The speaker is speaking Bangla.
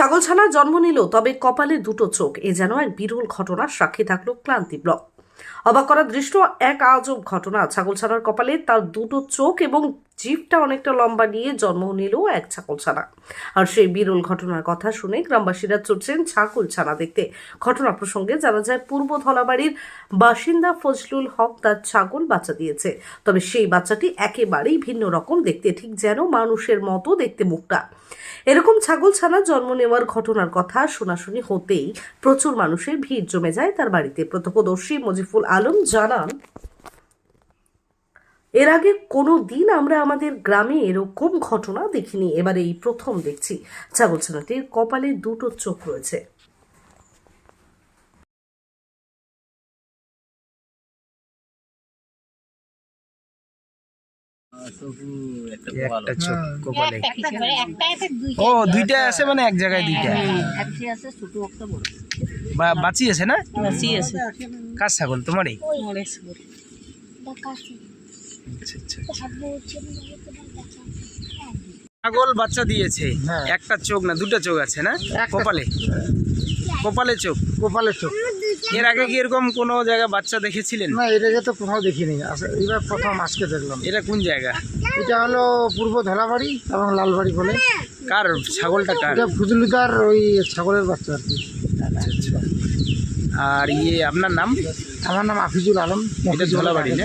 ছাগলছানার জন্ম নিল, তবে কপালে দুটো চোখ। এ যেন এক বিরল ঘটনার সাক্ষী থাকল ক্লান্তি ব্লক। অবাক করা দৃষ্ট এক আজব ঘটনা, ছাগলছানার কপালে তার দুটো চোখ এবং জিভটা অনেকটা লম্বা নিয়ে জন্ম নিল এক ছাগলছানা। আর সেই বিরল ঘটনার কথা শুনে গ্রামবাসীরা চড়ছেন ছাগলছানা দেখতে। ঘটনা প্রসঙ্গে জানা যায়, পূর্ব ধলাবাড়ির বাসিন্দা ফজলুল হক তার ছাগল বাচ্চা দিয়েছে। তবে সেই বাচ্চাটি একেবারেই ভিন্ন রকম দেখতে, ঠিক যেন মানুষের মতো দেখতে মুখটা। এরকম ছাগল ছানা জন্ম নেওয়ার ঘটনার কথা শোনাশুনি হতেই প্রচুর মানুষের ভিড় জমে যায় তার বাড়িতে। প্রত্যক্ষদর্শী মজিফুল আলম জানান এর আগে কোনো দিন আমরা আমাদের গ্রামে এরকম ঘটনা দেখিনি। এবারে এই প্রথম দেখছি। ছাগলছানাটির কপালে দুটো চোখ রয়েছে। দুই ও দুইটা আছে মানে এক জায়গায় দুইটা। একটা আছে ছোট একটা বড়। বা বাঁচি আছে না কার ছাগল? তোমারই? ছাগল বাচ্চা দিয়েছে। একটা চোখ না দুটো চোখ আছে না? কপালে? কপালে চোখ? কপালে চোখ। এর আগে কি এরকম কোনো জায়গায় বাচ্চা দেখেছিলেন? না এর আগে তো কোথাও দেখিনি। এবার প্রথম আজকে দেখলাম। এটা কোন জায়গা? এটা হলো পূর্ব ধলাবাড়ি এবং লালবাড়ি বলে। কার? ছাগলটা কার? এটা ফুজুলিদার ওই ছাগলের বাচ্চা আর কি। আর ইয়ে আপনার নাম? আমার নাম আফিজুল আলম। এটা ধলাবাড়ি না?